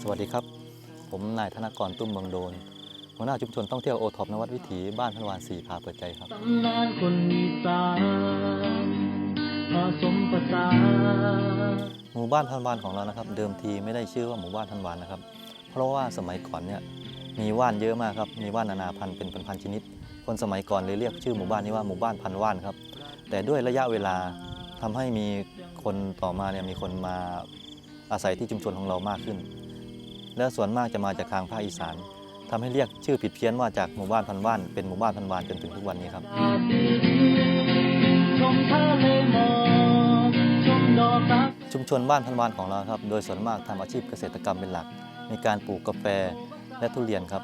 สวัสดีครับ ผมนายธนกรตุ้มเมืองโดนหัวหน้าชุมชนท่องเที่ยวโอท็อปนวัดวิถีบ้านพันวานสี่พาเปิดใจครับตำนานคนอีสานผสมผสานหมู่บ้านพันวานของเรานะครับ เดิมทีไม่ได้ชื่อว่าหมู่บ้านพันวานนะครับ เพราะว่าสมัยก่อนเนี่ยมีว่านเยอะมากครับมีว่านนานาพันธุ์เป็นพันๆชนิด คนสมัยก่อนเลยเรียกชื่อหมู่บ้านนี้ว่าหมู่บ้านพันว่านครับ แต่ด้วยระยะเวลาทำให้มีคนต่อมาเนี่ยมีคนมาอาศัยที่ชุมชนของเรามากขึ้น และส่วนมากจะมาจากทางภาคอีสานทำให้เรียกชื่อผิดเพี้ยนว่าจากหมู่บ้านพันว่านเป็นหมู่บ้านพันวานจนถึงทุกวันนี้ครับชุมชนบ้านพันวานของเราครับ โดยส่วนมากทำอาชีพเกษตรกรรมเป็นหลัก มีการปลูกกาแฟและทุเรียนครับ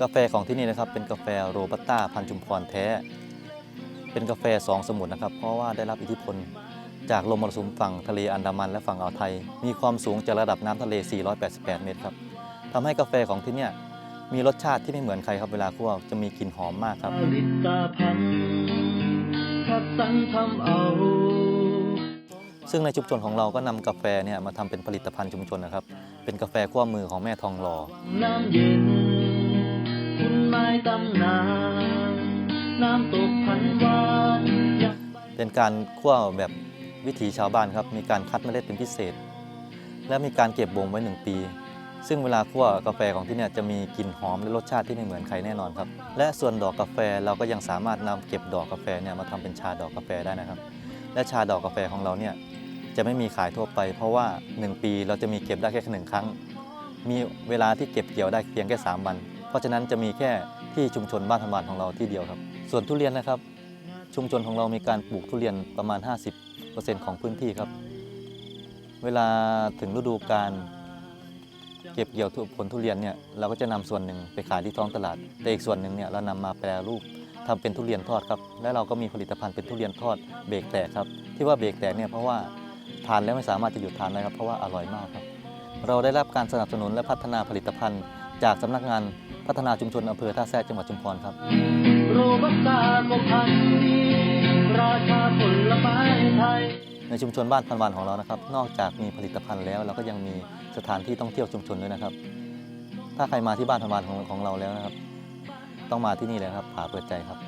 กาแฟของที่นี่นะครับเป็นกาแฟโรบัสต้าพันชุมพรแท้ เป็นกาแฟสองสมุทรนะครับ เพราะว่าได้รับอิทธิพลจากลมมรสุมฝั่งทะเลอันดามันและฝั่งอ่าวไทย มีความสูงจากระดับน้ำทะเล 488 เมตรครับ ทำให้กาแฟของที่เนี่ยมีรสชาติที่ไม่เหมือนใครครับเวลาคั่วจะมีกลิ่นหอมมากครับผลิตภัณฑ์คัดสรรทำเอาซึ่งในชุมชนของเราก็นำกาแฟเนี่ยมาทำเป็นผลิตภัณฑ์ชุมชนนะครับ เป็นกาแฟคั่วมือของแม่ทองหล่อน้ำเย็นคุณไม้ตำนานน้ำตกพันวานอยากเป็นการคั่วแบบวิถีชาวบ้านครับ มีการคัดเมล็ดเป็นพิเศษ และมีการเก็บบ่มไว้1ปี ซึ่งเวลาคั่วกาแฟของที่เนี่ยจะมีกลิ่นหอมและรสชาติที่ไม่เหมือนใครแน่นอนครับ และส่วนดอกกาแฟเราก็ยังสามารถนำเก็บดอกกาแฟเนี่ยมาทำเป็นชาดอกกาแฟได้นะครับ และชาดอกกาแฟของเราเนี่ยจะไม่มีขายทั่วไป เพราะว่า 1 ปีเราจะมีเก็บได้แค่หนึ่งครั้ง มีเวลาที่เก็บเกี่ยวได้เพียงแค่ 3 วัน เพราะฉะนั้นจะมีแค่ที่ชุมชนบ้านธรรมานของเราที่เดียวครับ ส่วนทุเรียนนะครับ ชุมชนของเรามีการปลูกทุเรียนประมาณ 50%ของพื้นที่ครับ เวลาถึงฤดูกาล เก็บเกี่ยวผลทุเรียนเนี่ยเราก็จะนำส่วนหนึ่งไปขายที่ท้องตลาด แต่อีกส่วนหนึ่งเนี่ยเรานำมาแปรรูปทำเป็นทุเรียนทอดครับ และเราก็มีผลิตภัณฑ์เป็นทุเรียนทอดเบรกแตกครับ ที่ว่าเบรกแตกเนี่ยเพราะว่าทานแล้วไม่สามารถจะหยุดทานได้ครับเพราะว่าอร่อยมากครับ เราได้รับการสนับสนุนและพัฒนาผลิตภัณฑ์ จากสำนักงานพัฒนาชุมชนอำเภอท่าแซะจังหวัดชุมพรครับโรบัสต้าก็พันธุ์ดีราชาผลไม้ไทย ในชุมชนบ้านพันวานของเรานะครับ นอกจากมีผลิตภัณฑ์แล้ว เราก็ยังมีสถานที่ท่องเที่ยวชุมชนด้วยนะครับ ถ้าใครมาที่บ้านพันวานของของเราแล้วนะครับ ต้องมาที่นี่เลยครับผาเปิดใจครับ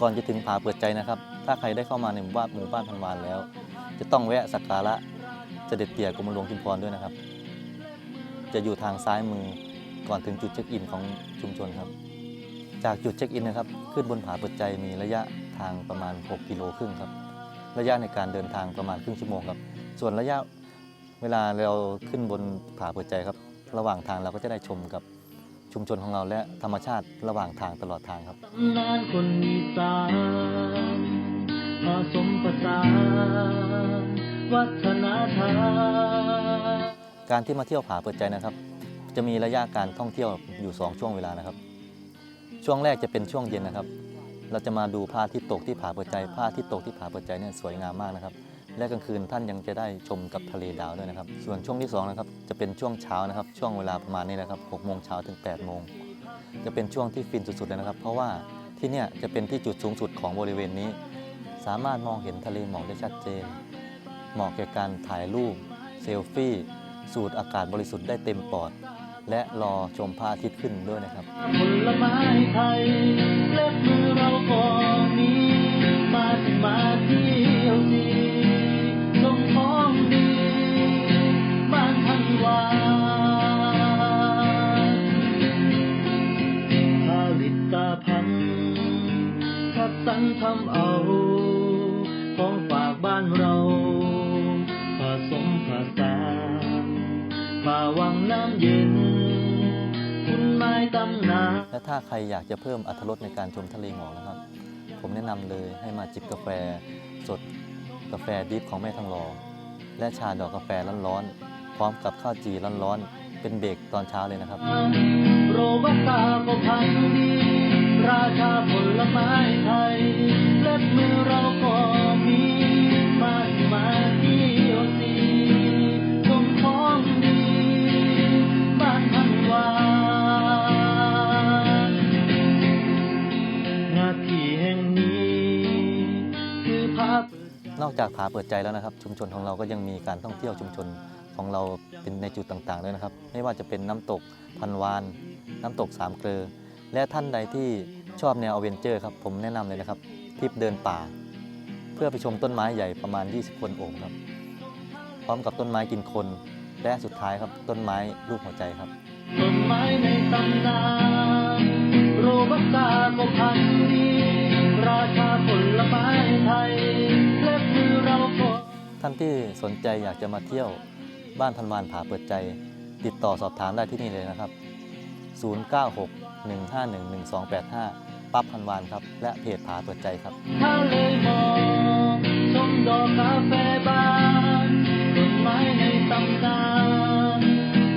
ก่อนจะถึงผาเปิดใจนะครับ ถ้าใครได้เข้ามาในหมู่บ้านหมู่บ้านพันวานแล้ว จะต้องแวะสักการะเสด็จเตี่ยกรมหลวงชุมพรด้วยนะครับ จะอยู่ทางซ้ายมือ ก่อนถึงจุดเช็คอินของชุมชนครับ จากจุดเช็คอินนะครับ ขึ้นบนผาเปิดใจมีระยะทางประมาณ 6 กิโลครึ่งครับ ระยะในการเดินทางประมาณครึ่งชั่วโมงครับ ส่วนระยะเวลาเราขึ้นบนผาเปิดใจครับ ระหว่างทางเราก็จะได้ชมกับชุมชนของเราและธรรมชาติระหว่างทางตลอดทางครับตำนานคนอีสานผสมผสานวัฒนธรรมการที่มาเที่ยวผาเปิดใจนะครับ จะมีระยะการท่องเที่ยวอยู่ 2 ช่วงเวลานะครับ ช่วงแรกจะเป็นช่วงเย็นนะครับ เราจะมาดูพระอาทิตย์ตกที่ผาเปิดใจพระอาทิตย์ตกที่ผาเปิดใจเนี่ยสวยงามมากนะครับ และกลางคืนท่านยังจะได้ชมกับทะเลดาวด้วยนะครับ ส่วนช่วงที่สองนะครับจะเป็นช่วงเช้านะครับ ช่วงเวลาประมาณนี้นะครับ6โมงเช้าถึง8โมงจะเป็นช่วงที่ฟินสุดๆเลยนะครับ เพราะว่าที่เนี่ยจะเป็นที่จุดสูงสุดของบริเวณนี้ สามารถมองเห็นทะเลหมอกได้ชัดเจนเหมาะแก่การถ่ายรูปเซลฟี่สูดอากาศบริสุทธิ์ได้เต็มปอด และรอชมพระอาทิตย์ขึ้นด้วยนะครับผลไม้ไทยเล็บมือเราก็มีมาที่มาเที่ยวดีส่งของดีบ้านพันวาผลิตภัณฑ์คัดสรรทำเอา และถ้าใครอยากจะเพิ่มอรรถรสในการชมทะเลหมอกนะครับ ผมแนะนำเลยให้มาจิบกาแฟสดกาแฟดริฟของแม่ทองหลอและชาดอกกาแฟร้อนๆพร้อมกับข้าวจีร้อนๆเป็นเบรกตอนเช้าเลยนะครับ โรบัสตาก็พันดีราชาผลไม้ไทยเล็บมือเราก็มี จากผาเปิดใจแล้วนะครับ ชุมชนของเราก็ยังมีการท่องเที่ยวชุมชนของเราเป็นในจุดต่างๆด้วยนะครับ ไม่ว่าจะเป็นน้ำตกพันวาน น้ำตกสามเกลอและท่านใดที่ชอบแนวอเวนเจอร์ครับผมแนะนำเลยนะครับทริปเดินป่า เพื่อไปชมต้นไม้ใหญ่ประมาณ 20 คนโอบครับ พร้อมกับต้นไม้กินคน และสุดท้ายครับต้นไม้รูปหัวใจครับต้นไม้ในตำนานโรบัสตาก็พันธุ์ดีราชาผลไม้ไทย ท่านที่สนใจอยากจะมาเที่ยวบ้านพันวานผาเปิดใจ ติดต่อสอบถามได้ที่นี่เลยนะครับ 096-151-1285 ปั๊บพันวานครับ และเพจผาเปิดใจครับทะเลหมอกชมดอกกาแฟบานต้นไม้ในตำนาน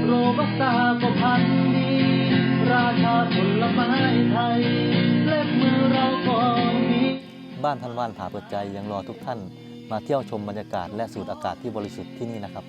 โรบัสตาก็พันธุ์ดีราชาผลไม้ไทย เล็บมือเราก็มีบ้านพันวานผาเปิดใจยังรอทุกท่าน มาเที่ยวชมบรรยากาศและสูดอากาศที่บริสุทธิ์ที่นี่นะครับ